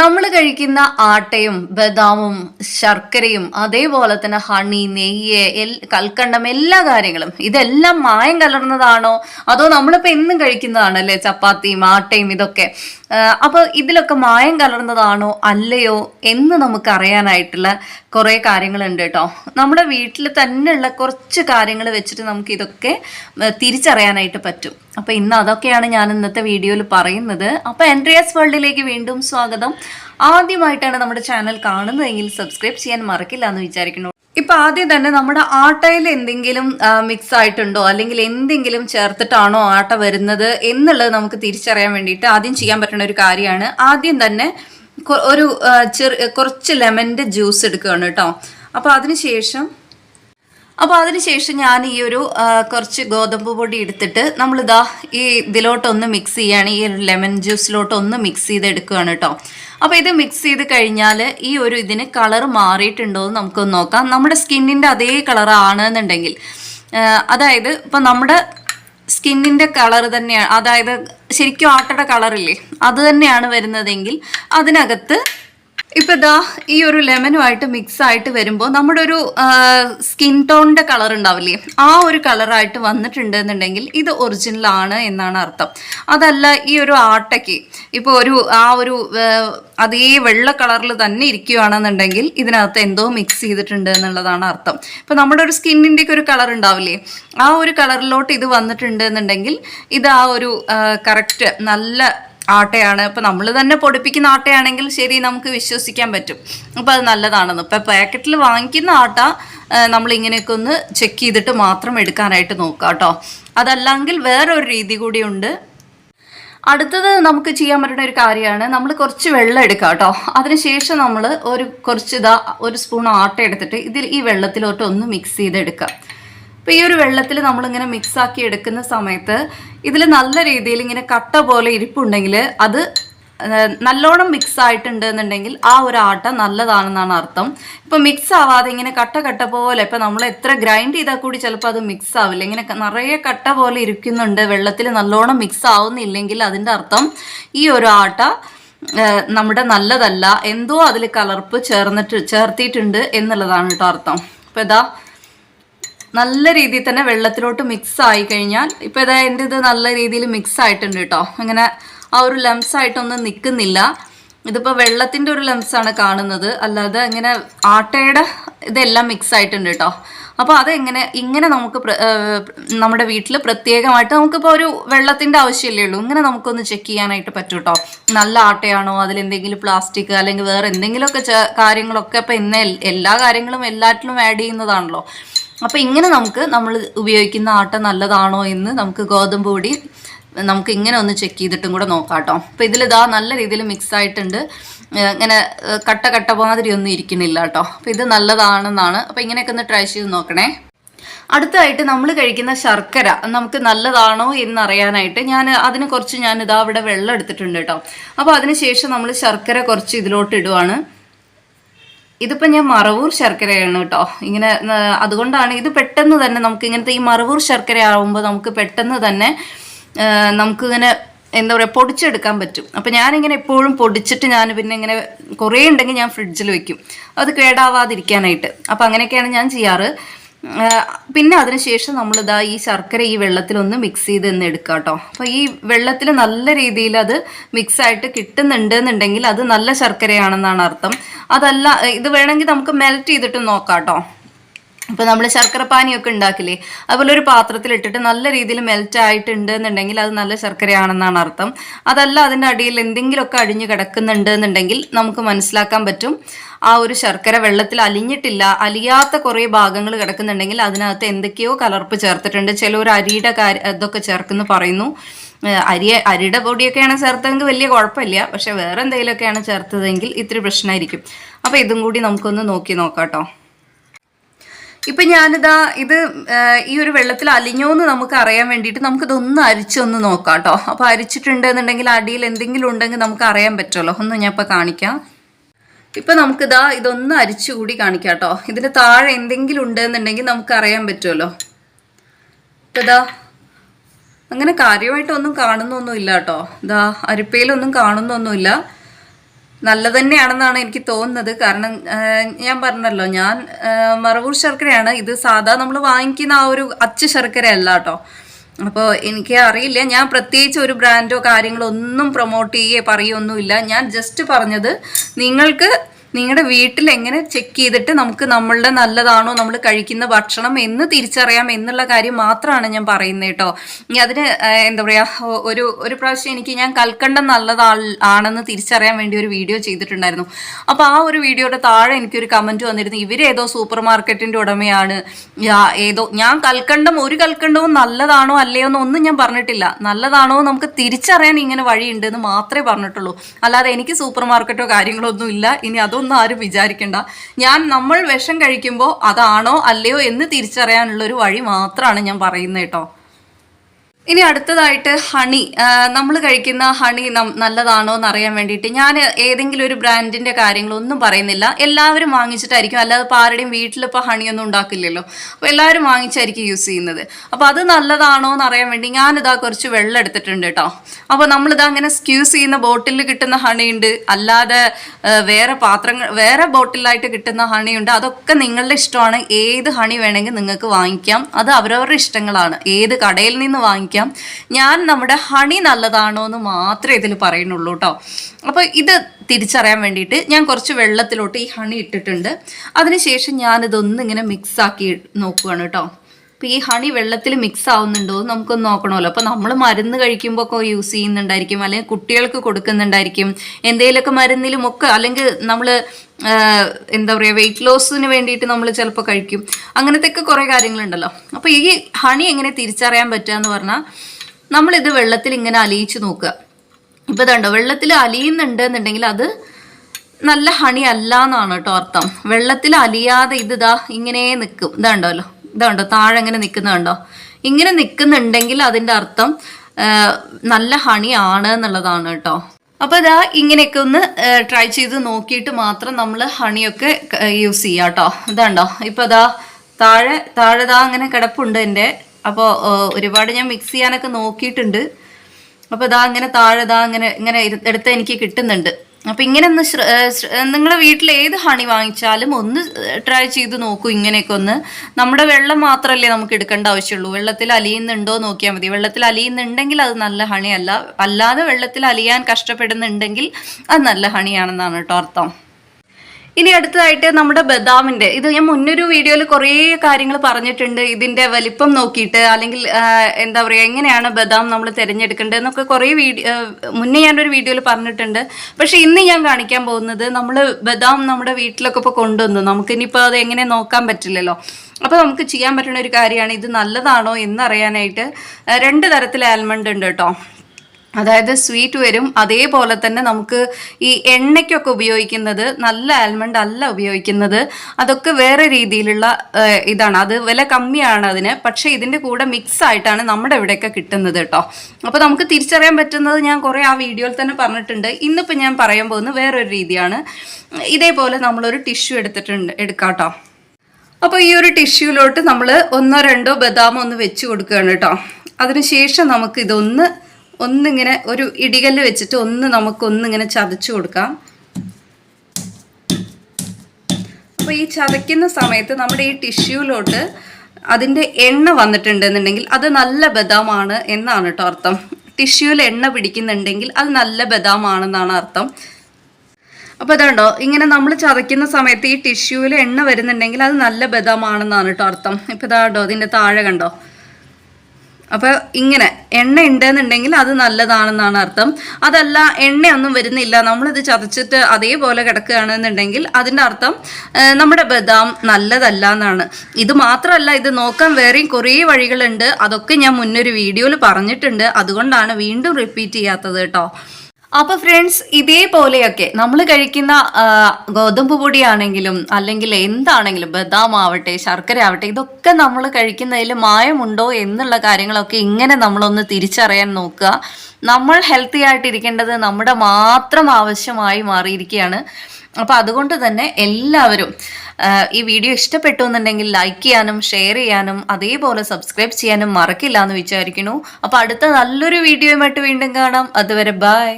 നമ്മൾ കഴിക്കുന്ന ആട്ടയും ബദാമും ശർക്കരയും അതേപോലെ തന്നെ ഹണി നെയ്യ് എൽ കൽക്കണ്ടം എല്ലാ കാര്യങ്ങളും ഇതെല്ലാം മായം കലർന്നതാണോ? അതോ നമ്മളിപ്പോൾ എന്നും കഴിക്കുന്നതാണ് അല്ലേ ചപ്പാത്തിയും ആട്ടയും ഇതൊക്കെ. അപ്പോൾ ഇതിലൊക്കെ മായം കലർന്നതാണോ അല്ലയോ എന്ന് നമുക്ക് അറിയാനായിട്ടുള്ള കുറേ കാര്യങ്ങളുണ്ട് കേട്ടോ. നമ്മുടെ വീട്ടിൽ തന്നെയുള്ള കുറച്ച് കാര്യങ്ങൾ വെച്ചിട്ട് നമുക്ക് ഇതൊക്കെ തിരിച്ചറിയാനായിട്ട് പറ്റും. അപ്പോൾ ഇന്ന് അതൊക്കെയാണ് ഞാൻ ഇന്നത്തെ വീഡിയോയിൽ പറയുന്നത്. അപ്പോൾ എൻട്രിയസ് വേൾഡിലേക്ക് വീണ്ടും സ്വാഗതം. ആദ്യമായിട്ടാണ് നമ്മുടെ ചാനൽ കാണുന്നതെങ്കിൽ സബ്സ്ക്രൈബ് ചെയ്യാൻ മറക്കില്ല എന്ന് വിചാരിക്കുന്നു. ഇപ്പൊ ആദ്യം തന്നെ നമ്മുടെ ആട്ടയിൽ എന്തെങ്കിലും മിക്സ് ആയിട്ടുണ്ടോ? അല്ലെങ്കിൽ എന്തെങ്കിലും ചേർത്തിട്ടാണോ ആട്ട വരുന്നത് എന്നുള്ളത് നമുക്ക് തിരിച്ചറിയാൻ വേണ്ടിയിട്ട് ആദ്യം ചെയ്യാൻ പറ്റുന്ന ഒരു കാര്യമാണ്. ആദ്യം തന്നെ ഒരു ചെറു കുറച്ച് ലെമന്റെ ജ്യൂസ് എടുക്കുകയാണ് കേട്ടോ. അപ്പോൾ അതിനുശേഷം അപ്പോൾ അതിനുശേഷം ഞാൻ ഈ ഒരു കുറച്ച് ഗോതമ്പ് പൊടി എടുത്തിട്ട് നമ്മളിതാ ഈ ഇതിലോട്ടൊന്ന് മിക്സ് ചെയ്യാണ്. ഈ ഒരു ലെമൺ ജ്യൂസിലോട്ട് ഒന്ന് മിക്സ് ചെയ്തെടുക്കുകയാണ് കേട്ടോ അപ്പോൾ ഇത് മിക്സ് ചെയ്ത് കഴിഞ്ഞാൽ ഈ ഒരു ഇതിന് കളർ മാറിയിട്ടുണ്ടോ എന്ന് നമുക്കൊന്ന് നോക്കാം. നമ്മുടെ സ്കിന്നിന്റെ അതേ കളറാണ് എന്നുണ്ടെങ്കിൽ അതായത് ഇപ്പം നമ്മുടെ സ്കിന്നിന്റെ കളർ തന്നെയാണ് അതായത് ശരിക്കും ആട്ടയുടെ കളറില്ലേ അത് തന്നെയാണ് വരുന്നതെങ്കിൽ അതിനകത്ത് ഇപ്പൊ ഇതാ ഈ ഒരു ലെമനുമായിട്ട് മിക്സ് ആയിട്ട് വരുമ്പോൾ നമ്മുടെ ഒരു സ്കിൻ ടോണിന്റെ കളർ ഉണ്ടാവില്ലേ? ആ ഒരു കളറായിട്ട് വന്നിട്ടുണ്ട് എന്നുണ്ടെങ്കിൽ ഇത് ഒറിജിനൽ ആണ് എന്നാണ് അർത്ഥം. അതല്ല ഈ ഒരു ആട്ടയ്ക്ക് ഇപ്പോൾ ഒരു ആ ഒരു അതേ വെള്ള കളറിൽ തന്നെ ഇരിക്കുകയാണെന്നുണ്ടെങ്കിൽ ഇതിനകത്ത് എന്തോ മിക്സ് ചെയ്തിട്ടുണ്ട് എന്നുള്ളതാണ് അർത്ഥം. ഇപ്പൊ നമ്മുടെ ഒരു സ്കിന്നിന്റെ ഒരു കളർ ഉണ്ടാവില്ലേ? ആ ഒരു കളറിലോട്ട് ഇത് വന്നിട്ടുണ്ട് എന്നുണ്ടെങ്കിൽ ഇത് ആ ഒരു കറക്റ്റ് നല്ല ആട്ടയാണ്. ഇപ്പം നമ്മൾ തന്നെ പൊടിപ്പിക്കുന്ന ആട്ടയാണെങ്കിൽ ശരി നമുക്ക് വിശ്വസിക്കാൻ പറ്റും. അപ്പം അത് നല്ലതാണെന്ന്. ഇപ്പം പാക്കറ്റിൽ വാങ്ങിക്കുന്ന ആട്ട നമ്മളിങ്ങനെയൊക്കെ ഒന്ന് ചെക്ക് ചെയ്തിട്ട് മാത്രം എടുക്കാനായിട്ട് നോക്കുക കേട്ടോ അതല്ലെങ്കിൽ വേറൊരു രീതി കൂടിയുണ്ട് അടുത്തത് നമുക്ക് ചെയ്യാൻ പറ്റുന്ന ഒരു കാര്യമാണ്. നമ്മൾ കുറച്ച് വെള്ളം എടുക്കുക കേട്ടോ അതിനുശേഷം നമ്മൾ ഒരു കുറച്ച് ഇതാ ഒരു സ്പൂൺ ആട്ട എടുത്തിട്ട് ഇതിൽ ഈ വെള്ളത്തിലോട്ട് ഒന്ന് മിക്സ് ചെയ്തെടുക്കുക അപ്പോൾ ഈ ഒരു വെള്ളത്തിൽ നമ്മളിങ്ങനെ മിക്സാക്കി എടുക്കുന്ന സമയത്ത് ഇതിൽ നല്ല രീതിയിൽ ഇങ്ങനെ കട്ട പോലെ ഇരിപ്പുണ്ടെങ്കിൽ അത് നല്ലോണം മിക്സ് ആയിട്ടുണ്ട് എന്നുണ്ടെങ്കിൽ ആ ഒരു ആട്ട നല്ലതാണെന്നാണ് അർത്ഥം. ഇപ്പം മിക്സ് ആവാതെ ഇങ്ങനെ കട്ട കട്ട പോലെ ഇപ്പം നമ്മൾ എത്ര ഗ്രൈൻഡ് ചെയ്താൽ കൂടി ചിലപ്പോൾ അത് മിക്സ് ആവില്ല. ഇങ്ങനെ നിറയെ കട്ട പോലെ ഇരിക്കുന്നുണ്ട് വെള്ളത്തിൽ നല്ലോണം മിക്സ് ആവുന്നില്ലെങ്കിൽ അതിന്റെ അർത്ഥം ഈ ഒരു ആട്ട നമ്മുടെ നല്ലതല്ല എന്തോ അതിൽ കലർപ്പ് ചേർന്നിട്ട് ചേർത്തിയിട്ടുണ്ട് എന്നുള്ളതാണ് കേട്ടോ അർത്ഥം. ഇപ്പം ഇതാ നല്ല രീതിയിൽ തന്നെ വെള്ളത്തിലോട്ട് മിക്സ് ആയി കഴിഞ്ഞാൽ ഇപ്പം ഇതാ എന്റെ ഇത് നല്ല രീതിയിൽ മിക്സ് ആയിട്ടുണ്ട് കേട്ടോ അങ്ങനെ ആ ഒരു ലംസ് ആയിട്ടൊന്നും നിൽക്കുന്നില്ല ഇതിപ്പോൾ വെള്ളത്തിന്റെ ഒരു ലംസാണ് കാണുന്നത്. അല്ലാതെ ഇങ്ങനെ ആട്ടയുടെ ഇതെല്ലാം മിക്സ് ആയിട്ടുണ്ട് കേട്ടോ അപ്പോൾ അതെങ്ങനെ ഇങ്ങനെ നമുക്ക് നമ്മുടെ വീട്ടിൽ പ്രത്യേകമായിട്ട് നമുക്കിപ്പോൾ ഒരു വെള്ളത്തിന്റെ ആവശ്യമല്ലേ ഉള്ളൂ. ഇങ്ങനെ നമുക്കൊന്ന് ചെക്ക് ചെയ്യാനായിട്ട് പറ്റും കേട്ടോ നല്ല ആട്ടയാണോ? അതിലെന്തെങ്കിലും പ്ലാസ്റ്റിക് അല്ലെങ്കിൽ വേറെ എന്തെങ്കിലുമൊക്കെ കാര്യങ്ങളൊക്കെ ഇപ്പം ഇന്ന് എല്ലാ കാര്യങ്ങളും എല്ലാറ്റിലും ആഡ് ചെയ്യുന്നതാണല്ലോ. അപ്പോൾ ഇങ്ങനെ നമുക്ക് നമ്മൾ ഉപയോഗിക്കുന്ന ആട്ട നല്ലതാണോ എന്ന് നമുക്ക് ഗോതമ്പ് പൊടി നമുക്ക് ഇങ്ങനെ ഒന്ന് ചെക്ക് ചെയ്തിട്ടും കൂടെ നോക്കാം കേട്ടോ അപ്പോൾ ഇതിലിതാ നല്ല രീതിയിൽ മിക്സ് ആയിട്ടുണ്ട്. ഇങ്ങനെ കട്ട കട്ട മാതിരി ഒന്നും ഇരിക്കണില്ല കേട്ടോ അപ്പോൾ ഇത് നല്ലതാണെന്നാണ്. അപ്പോൾ ഇങ്ങനെയൊക്കെ ഒന്ന് ട്രൈ ചെയ്ത് നോക്കണേ. അടുത്തതായിട്ട് നമ്മൾ കഴിക്കുന്ന ശർക്കര നമുക്ക് നല്ലതാണോ എന്നറിയാനായിട്ട് ഞാൻ അതിന് കുറച്ച് ഞാൻ ഇതാ ഇവിടെ വെള്ളം എടുത്തിട്ടുണ്ട് കേട്ടോ അപ്പോൾ അതിനുശേഷം നമ്മൾ ശർക്കര കുറച്ച് ഇതിലോട്ട് ഇടുവാണ്. ഇതിപ്പോൾ ഞാൻ മറവൂർ ശർക്കരയാണ് കേട്ടോ. ഇങ്ങനെ അതുകൊണ്ടാണ് ഇത് പെട്ടെന്ന് തന്നെ നമുക്ക് ഇങ്ങനത്തെ ഈ മറവൂർ ശർക്കര ആവുമ്പോൾ നമുക്ക് പെട്ടെന്ന് തന്നെ നമുക്കിങ്ങനെ എന്താ പറയുക പൊടിച്ചെടുക്കാൻ പറ്റും. അപ്പം ഞാനിങ്ങനെ എപ്പോഴും പൊടിച്ചിട്ട് ഞാൻ പിന്നെ ഇങ്ങനെ കുറേ ഉണ്ടെങ്കിൽ ഞാൻ ഫ്രിഡ്ജിൽ വെക്കും. അത് കേടാവാതിരിക്കാനായിട്ട്. അപ്പം അങ്ങനെയൊക്കെയാണ് ഞാൻ ചെയ്യാറ്. പിന്നെ അതിനുശേഷം നമ്മളിതാ ഈ ശർക്കര ഈ വെള്ളത്തിലൊന്ന് മിക്സ് ചെയ്ത് തന്നെ എടുക്കുക കേട്ടോ അപ്പോൾ ഈ വെള്ളത്തിൽ നല്ല രീതിയിൽ അത് മിക്സ് ആയിട്ട് കിട്ടുന്നുണ്ട് എന്നുണ്ടെങ്കിൽ അത് നല്ല ശർക്കരയാണെന്നാണ് അർത്ഥം. അതല്ല ഇത് വേണമെങ്കിൽ നമുക്ക് മെൽറ്റ് ചെയ്തിട്ട് നോക്കാം കേട്ടോ ഇപ്പോൾ നമ്മൾ ശർക്കര പാനിയൊക്കെ ഉണ്ടാക്കില്ലേ? അതുപോലെ ഒരു പാത്രത്തിൽ ഇട്ടിട്ട് നല്ല രീതിയിൽ മെൽറ്റ് ആയിട്ടുണ്ട് എന്നുണ്ടെങ്കിൽ അത് നല്ല ശർക്കരയാണെന്നാണ് അർത്ഥം. അതല്ല അതിന്റെ അടിയിൽ എന്തെങ്കിലുമൊക്കെ അടിഞ്ഞു കിടക്കുന്നുണ്ട് എന്നുണ്ടെങ്കിൽ നമുക്ക് മനസ്സിലാക്കാൻ പറ്റും. ആ ഒരു ശർക്കര വെള്ളത്തിൽ അലിഞ്ഞിട്ടില്ല അലിയാത്ത കുറേ ഭാഗങ്ങൾ കിടക്കുന്നുണ്ടെങ്കിൽ അതിനകത്ത് എന്തൊക്കെയോ കലർപ്പ് ചേർത്തിട്ടുണ്ട്. ചിലർ അരിയുടെ കാര്യം ഇതൊക്കെ ചേർക്കുന്ന പറയുന്നു. അരി അരിയുടെ പൊടിയൊക്കെയാണ് ചേർത്തതെങ്കിൽ വലിയ കുഴപ്പമില്ല. പക്ഷെ വേറെ എന്തെങ്കിലുമൊക്കെയാണ് ചേർത്തതെങ്കിൽ ഇത്തിരി പ്രശ്നമായിരിക്കും. അപ്പോൾ ഇതും കൂടി നമുക്കൊന്ന് നോക്കി നോക്കാം കേട്ടോ. ഇപ്പൊ ഞാനിതാ ഇത് ഈ ഒരു വെള്ളത്തിൽ അലിഞ്ഞോ എന്ന് നമുക്ക് അറിയാൻ വേണ്ടിയിട്ട് നമുക്കിതൊന്ന് അരിച്ചൊന്ന് നോക്കാം കേട്ടോ അപ്പോൾ അരിച്ചിട്ടുണ്ട് എന്നുണ്ടെങ്കിൽ അടിയിൽ എന്തെങ്കിലും ഉണ്ടെങ്കിൽ നമുക്ക് അറിയാൻ പറ്റുമല്ലോ ഒന്ന് ഞാൻ ഇപ്പോൾ കാണിക്കാം. ഇപ്പൊ നമുക്കിതാ ഇതൊന്ന് അരിച്ചുകൂടി കാണിക്കാം കേട്ടോ ഇതിന് താഴെ എന്തെങ്കിലും ഉണ്ടെന്നുണ്ടെങ്കിൽ നമുക്ക് അറിയാൻ പറ്റുമല്ലോ ഇപ്പൊ ഇതാ അങ്ങനെ കാര്യമായിട്ടൊന്നും കാണുന്നൊന്നുമില്ല കേട്ടോ ഇതാ അരിപ്പയിലൊന്നും കാണുന്നൊന്നുമില്ല. നല്ലത് തന്നെയാണെന്നാണ് എനിക്ക് തോന്നുന്നത്. കാരണം ഞാൻ പറഞ്ഞല്ലോ ഞാൻ മറവൂർ ശർക്കരയാണ്. ഇത് സാധാ നമ്മൾ വാങ്ങിക്കുന്ന ആ ഒരു അച്ച് ശർക്കര അല്ല കേട്ടോ. അപ്പോൾ എനിക്ക് അറിയില്ല. ഞാൻ പ്രത്യേകിച്ച് ഒരു ബ്രാൻഡോ കാര്യങ്ങളോ ഒന്നും പ്രൊമോട്ട് ചെയ്യുകയോ പറയുകയൊന്നുമില്ല ഞാൻ ജസ്റ്റ് പറഞ്ഞത് നിങ്ങൾക്ക് നിങ്ങളുടെ വീട്ടിൽ എങ്ങനെ ചെക്ക് ചെയ്തിട്ട് നമുക്ക് നമ്മളുടെ നല്ലതാണോ നമ്മൾ കഴിക്കുന്ന ഭക്ഷണം എന്ന് തിരിച്ചറിയാം എന്നുള്ള കാര്യം മാത്രമാണ് ഞാൻ പറയുന്നത് കേട്ടോ ഇനി അതിന് എന്താ പറയുക ഒരു ഒരു പ്രാവശ്യം എനിക്ക് ഞാൻ കൽക്കണ്ടം നല്ലതാ ആണെന്ന് തിരിച്ചറിയാൻ വേണ്ടി ഒരു വീഡിയോ ചെയ്തിട്ടുണ്ടായിരുന്നു. അപ്പോൾ ആ ഒരു വീഡിയോയുടെ താഴെ എനിക്കൊരു കമന്റ് വന്നിരുന്നു ഇവരേതോ സൂപ്പർ മാർക്കറ്റിന്റെ ഉടമയാണ്. ഏതോ ഞാൻ കൽക്കണ്ടം ഒരു കൽക്കണ്ടവും നല്ലതാണോ അല്ലയോ എന്നൊന്നും ഞാൻ പറഞ്ഞിട്ടില്ല. നല്ലതാണോ നമുക്ക് തിരിച്ചറിയാൻ ഇങ്ങനെ വഴിയുണ്ട് എന്ന് മാത്രമേ പറഞ്ഞിട്ടുള്ളൂ. അല്ലാതെ എനിക്ക് സൂപ്പർ മാർക്കറ്റോ കാര്യങ്ങളോ ഒന്നും ഇല്ല. ഇനി അതൊന്നും ആരും വിചാരിക്കണ്ട. ഞാൻ നമ്മൾ വിഷം കഴിക്കുമ്പോൾ അതാണോ അല്ലയോ എന്ന് തിരിച്ചറിയാനുള്ള ഒരു വഴി മാത്രമാണ് ഞാൻ പറയുന്നത് കേട്ടോ ഇനി അടുത്തതായിട്ട് ഹണി. നമ്മൾ കഴിക്കുന്ന ഹണി നല്ലതാണോ എന്ന് അറിയാൻ വേണ്ടിയിട്ട് ഞാൻ ഏതെങ്കിലും ഒരു ബ്രാൻഡിന്റെ കാര്യങ്ങളൊന്നും പറയുന്നില്ല. എല്ലാവരും വാങ്ങിച്ചിട്ടായിരിക്കും. അല്ലാതെ ഇപ്പോൾ ആരുടെയും വീട്ടിലിപ്പോൾ ഹണിയൊന്നും ഉണ്ടാക്കില്ലല്ലോ. അപ്പോൾ എല്ലാവരും വാങ്ങിച്ചായിരിക്കും യൂസ് ചെയ്യുന്നത്. അപ്പോൾ അത് നല്ലതാണോ എന്ന് അറിയാൻ വേണ്ടി ഞാനിതാ കുറച്ച് വെള്ളം എടുത്തിട്ടുണ്ട് കേട്ടോ. അപ്പോൾ നമ്മളിതാ അങ്ങനെ സ്ക്യൂസ് ചെയ്യുന്ന ബോട്ടിലിൽ കിട്ടുന്ന ഹണിയുണ്ട്. അല്ലാതെ വേറെ പാത്രങ്ങൾ വേറെ ബോട്ടിലായിട്ട് കിട്ടുന്ന ഹണിയുണ്ട്. അതൊക്കെ നിങ്ങളുടെ ഇഷ്ടമാണ്. ഏത് ഹണി വേണമെങ്കിൽ നിങ്ങൾക്ക് വാങ്ങിക്കാം. അത് അവരവരുടെ ഇഷ്ടങ്ങളാണ്. ഏത് കടയിൽ നിന്ന് വാങ്ങിക്കാം ഞാൻ നമ്മുടെ ഹണി നല്ലതാണോ എന്ന് മാത്രമേ ഇതിൽ പറയുന്നുള്ളൂ കേട്ടോ അപ്പോൾ ഇത് തിരിച്ചറിയാൻ വേണ്ടിയിട്ട് ഞാൻ കുറച്ച് വെള്ളത്തിലോട്ട് ഈ ഹണി ഇട്ടിട്ടുണ്ട്. അതിനുശേഷം ഞാനിതൊന്നിങ്ങനെ മിക്സാക്കി നോക്കുകയാണ് കേട്ടോ ഈ ഹണി വെള്ളത്തിൽ മിക്സ് ആവുന്നുണ്ടോ എന്ന് നമുക്കൊന്ന് നോക്കണമല്ലോ. അപ്പോൾ നമ്മൾ മരുന്ന് കഴിക്കുമ്പോൾ ഒക്കെ യൂസ് ചെയ്യുന്നുണ്ടായിരിക്കും അല്ലെങ്കിൽ കുട്ടികൾക്ക് കൊടുക്കുന്നുണ്ടായിരിക്കും. എന്തെങ്കിലുമൊക്കെ മരുന്നിലും ഒക്കെ അല്ലെങ്കിൽ നമ്മൾ എന്താ പറയുക വെയിറ്റ് ലോസിന് വേണ്ടിയിട്ട് നമ്മൾ ചിലപ്പോൾ കഴിക്കും. അങ്ങനത്തെ ഒക്കെ കുറേ കാര്യങ്ങളുണ്ടല്ലോ. അപ്പോൾ ഈ ഹണി എങ്ങനെ തിരിച്ചറിയാൻ പറ്റുക എന്ന് പറഞ്ഞാൽ നമ്മളിത് വെള്ളത്തിൽ ഇങ്ങനെ അലിയിച്ച് നോക്കുക. ഇപ്പോൾ ഇതുണ്ടോ വെള്ളത്തിൽ അലിയുന്നുണ്ട് എന്നുണ്ടെങ്കിൽ അത് നല്ല ഹണി അല്ല എന്നാണ് കേട്ടോ അർത്ഥം. വെള്ളത്തിൽ അലിയാതെ ഇത് ഇതാ ഇങ്ങനെ നിൽക്കും. ഇതാണ്ടല്ലോ ഇതാണ്ടോ താഴെ ഇങ്ങനെ നിൽക്കുന്നുണ്ടോ ഇങ്ങനെ നിൽക്കുന്നുണ്ടെങ്കിൽ അതിന്റെ അർത്ഥം നല്ല ഹണി ആണ് എന്നുള്ളതാണ് കേട്ടോ. അപ്പോൾ ഇതാ ഇങ്ങനെയൊക്കെ ഒന്ന് ട്രൈ ചെയ്ത് നോക്കിയിട്ട് മാത്രം നമ്മൾ ഹണിയൊക്കെ യൂസ് ചെയ്യാം കേട്ടോ. ഇതാണ്ടോ ഇപ്പോൾ ഇതാ താഴെ താഴെ ഇതാ അങ്ങനെ കിടപ്പുണ്ട് എന്റെ. അപ്പോൾ ഒരുപാട് ഞാൻ മിക്സ് ചെയ്യാനൊക്കെ നോക്കിയിട്ടുണ്ട്. അപ്പോൾ ഇതാ അങ്ങനെ താഴെ ഇതാ അങ്ങനെ ഇങ്ങനെ എടുത്ത് എനിക്ക് കിട്ടുന്നുണ്ട്. അപ്പോൾ ഇങ്ങനെ ഒന്ന് നിങ്ങളുടെ വീട്ടിൽ ഏത് ഹണി വാങ്ങിച്ചാലും ഒന്ന് ട്രൈ ചെയ്ത് നോക്കൂ ഇങ്ങനെയൊക്കെ ഒന്ന്. നമ്മുടെ വെള്ളം മാത്രമല്ലേ നമുക്ക് എടുക്കേണ്ട ആവശ്യമുള്ളൂ. വെള്ളത്തിൽ അലിയുന്നുണ്ടോ നോക്കിയാൽ മതി. വെള്ളത്തിൽ അലിയുന്നുണ്ടെങ്കിൽ അത് നല്ല ഹണിയല്ല അല്ലാതെ വെള്ളത്തിൽ അലിയാൻ കഷ്ടപ്പെടുന്നുണ്ടെങ്കിൽ അത് നല്ല ഹണിയാണെന്നാണ് കേട്ടോ അർത്ഥം. ഇനി അടുത്തതായിട്ട് നമ്മുടെ ബദാമിന്റെ. ഇത് ഞാൻ മുന്നൊരു വീഡിയോയിൽ കുറേ കാര്യങ്ങൾ പറഞ്ഞിട്ടുണ്ട്. ഇതിന്റെ വലിപ്പം നോക്കിയിട്ട് അല്ലെങ്കിൽ എന്താ പറയുക എങ്ങനെയാണ് ബദാം നമ്മൾ തിരഞ്ഞെടുക്കേണ്ടത് എന്നൊക്കെ കുറേ വീഡിയോ മുന്നേ ഞാനൊരു വീഡിയോയിൽ പറഞ്ഞിട്ടുണ്ട്. പക്ഷെ ഇന്ന് ഞാൻ കാണിക്കാൻ പോകുന്നത് നമ്മൾ ബദാം നമ്മുടെ വീട്ടിലൊക്കെ ഇപ്പോൾ കൊണ്ടുവന്നു. നമുക്കിനിയിപ്പോൾ അത് എങ്ങനെ നോക്കാൻ പറ്റില്ലല്ലോ. അപ്പോൾ നമുക്ക് ചെയ്യാൻ പറ്റുന്ന ഒരു കാര്യമാണ് ഇത് നല്ലതാണോ എന്നറിയാനായിട്ട് രണ്ട് തരത്തിൽ ആൽമണ്ട് ഉണ്ട് കേട്ടോ. അതായത് സ്വീറ്റ് വരും. അതേപോലെ തന്നെ നമുക്ക് ഈ എണ്ണയ്ക്കൊക്കെ ഉപയോഗിക്കുന്നത് നല്ല ആൽമണ്ട് അല്ല ഉപയോഗിക്കുന്നത്. അതൊക്കെ വേറെ രീതിയിലുള്ള ഇതാണ്. അത് വില കമ്മിയാണ് അതിന്. പക്ഷേ ഇതിന്റെ കൂടെ മിക്സ് ആയിട്ടാണ് നമ്മുടെ ഇവിടെയൊക്കെ കിട്ടുന്നത് കേട്ടോ. അപ്പോൾ നമുക്ക് തിരിച്ചറിയാൻ പറ്റുന്നത് ഞാൻ കുറേ ആ വീഡിയോയിൽ തന്നെ പറഞ്ഞിട്ടുണ്ട്. ഇന്നിപ്പോൾ ഞാൻ പറയാൻ പോകുന്നത് വേറൊരു രീതിയാണ്. ഇതേപോലെ നമ്മളൊരു ടിഷ്യൂ എടുത്തിട്ടുണ്ട് എടുക്കാം കേട്ടോ. അപ്പോൾ ഈ ഒരു ടിഷ്യൂലോട്ട് നമ്മൾ ഒന്നോ രണ്ടോ ബദാമോ ഒന്ന് വെച്ച് കൊടുക്കുകയാണ് കേട്ടോ. അതിനുശേഷം നമുക്ക് ഇതൊന്ന് ഒന്നിങ്ങനെ ഒരു ഇടികല്ല് വെച്ചിട്ട് ഒന്ന് നമുക്കൊന്നിങ്ങനെ ചതച്ചു കൊടുക്കാം. അപ്പോൾ ഈ ചതയ്ക്കുന്ന സമയത്ത് നമ്മുടെ ഈ ടിഷ്യൂലോട്ട് അതിന്റെ എണ്ണ വന്നിട്ടുണ്ടെന്നുണ്ടെങ്കിൽ അത് നല്ല ബദാമാണ് എന്നാണ് കേട്ടോ അർത്ഥം. ടിഷ്യൂവിൽ എണ്ണ പിടിക്കുന്നുണ്ടെങ്കിൽ അത് നല്ല ബദാമാണെന്നാണ് അർത്ഥം. അപ്പോൾ അതുണ്ടോ ഇങ്ങനെ നമ്മൾ ചതയ്ക്കുന്ന സമയത്ത് ഈ ടിഷ്യൂവിൽ എണ്ണ വരുന്നുണ്ടെങ്കിൽ അത് നല്ല ബദാമാണെന്നാണ് കേട്ടോ അർത്ഥം. ഇപ്പോൾ ഇതാണ്ടോ അതിന്റെ താഴെ കണ്ടോ? അപ്പോൾ ഇങ്ങനെ എണ്ണ ഉണ്ടെന്നുണ്ടെങ്കിൽ അത് നല്ലതാണെന്നാണ് അർത്ഥം. അതല്ല എണ്ണയൊന്നും വരുന്നില്ല. നമ്മളിത് ചതച്ചിട്ട് അതേപോലെ കിടക്കുകയാണെന്നുണ്ടെങ്കിൽ അതിന്റെ അർത്ഥം നമ്മുടെ ബദാം നല്ലതല്ല എന്നാണ് ഇത് മാത്രമല്ല ഇത് നോക്കാൻ വേറെയും കുറേ വഴികളുണ്ട്. അതൊക്കെ ഞാൻ മുന്നൊരു വീഡിയോയിൽ പറഞ്ഞിട്ടുണ്ട്. അതുകൊണ്ടാണ് വീണ്ടും റിപ്പീറ്റ് ചെയ്യാത്തത് കേട്ടോ. അപ്പൊ ഫ്രണ്ട്സ് ഇതേപോലെയൊക്കെ നമ്മൾ കഴിക്കുന്ന ഗോതമ്പ് പൊടിയാണെങ്കിലും അല്ലെങ്കിൽ എന്താണെങ്കിലും ബദാം ആവട്ടെ ശർക്കര ആവട്ടെ ഇതൊക്കെ നമ്മൾ കഴിക്കുന്നതിൽ മായമുണ്ടോ എന്നുള്ള കാര്യങ്ങളൊക്കെ ഇങ്ങനെ നമ്മളൊന്ന് തിരിച്ചറിയാൻ നോക്കുക. നമ്മൾ ഹെൽത്തി ആയിട്ടിരിക്കേണ്ടത് നമ്മുടെ മാത്രം ആവശ്യമായി മാറിയിരിക്കുകയാണ്. അപ്പോൾ അതുകൊണ്ട് തന്നെ എല്ലാവരും ഈ വീഡിയോ ഇഷ്ടപ്പെട്ടു എന്നുണ്ടെങ്കിൽ ലൈക്ക് ചെയ്യാനും ഷെയർ ചെയ്യാനും അതേപോലെ സബ്സ്ക്രൈബ് ചെയ്യാനും മറക്കില്ല എന്ന് വിചാരിക്കുന്നു. അപ്പോൾ അടുത്ത നല്ലൊരു വീഡിയോയുമായിട്ട് വീണ്ടും കാണാം. അതുവരെ ബൈ